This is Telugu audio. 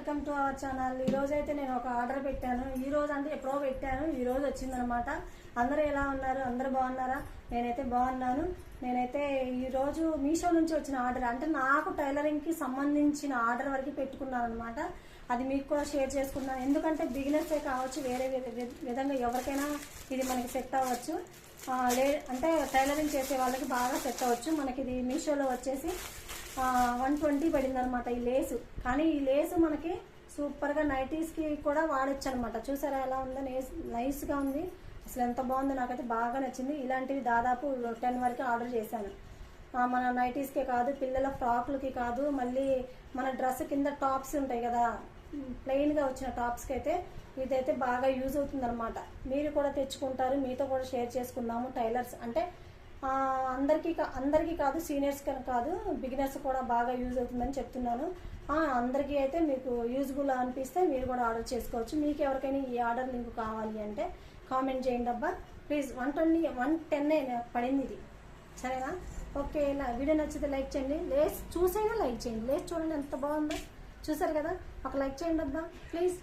Welcome to our channel. ఈ అయితే నేను ఒక ఆర్డర్ పెట్టాను. ఈ రోజు అంటే ఎప్పుడో పెట్టాను. ఈ రోజు వచ్చిందనమాట అందరూ ఎలా ఉన్నారు? అందరూ బాగున్నారా? నేనైతే బాగున్నాను. నేనైతే ఈరోజు మీషో నుంచి వచ్చిన ఆర్డర్. అంటే నాకు టైలరింగ్కి సంబంధించిన ఆర్డర్ వరకు పెట్టుకున్నాను అనమాట అది మీకు కూడా షేర్ చేసుకున్నాను ఎందుకంటే బిగినర్సే కావచ్చు వేరే విధంగా ఎవరికైనా ఇది మనకి సెట్ అవ్వచ్చు. లే అంటే టైలరింగ్ చేసే వాళ్ళకి బాగా సెట్ అవ్వచ్చు. మనకి ఇది మీషోలో వచ్చేసి వన్ ట్వంటీ పడింది అనమాట ఈ లేసు. కానీ ఈ లేసు మనకి సూపర్గా నైటీస్కి కూడా వాడచ్చు అనమాట చూసారా ఎలా ఉందో? నైస్ నైస్గా ఉంది. అసలు ఎంత బాగుందో నాకైతే బాగా నచ్చింది. ఇలాంటివి దాదాపు టెన్ వరకు ఆర్డర్ చేశాను. మన నైటీస్కే కాదు పిల్లల ఫ్రాక్లకి కాదు మళ్ళీ మన డ్రెస్ కింద టాప్స్ ఉంటాయి కదా. ప్లెయిన్గా వచ్చిన టాప్స్కి అయితే ఇదైతే బాగా యూజ్ అవుతుంది అనమాట మీరు కూడా తెచ్చుకుంటారు. మీతో కూడా షేర్ చేసుకుందాము. టైలర్స్ అంటే అందరికీ కా- అందరికీ కాదు సీనియర్స్ కనుక కాదు బిగినర్స్ కూడా బాగా యూజ్ అవుతుందని చెప్తున్నాను. అందరికీ అయితే మీకు యూజ్ఫుల్ అనిపిస్తే మీరు కూడా ఆర్డర్ చేసుకోవచ్చు. మీకు ఎవరికైనా ఈ ఆర్డర్ లింక్ కావాలి అంటే కామెంట్ చేయండి అబ్బా. Please one twenty one ten పడింది ఇది. సరేనా? ఓకే ఇలా వీడియో నచ్చితే లైక్ చేయండి. లేస్ చూసైనా లైక్ చేయండి. లేస్ చూడండి ఎంత బాగుందో. చూసారు కదా? ఒక లైక్ చేయండి అబ్బా. ప్లీజ్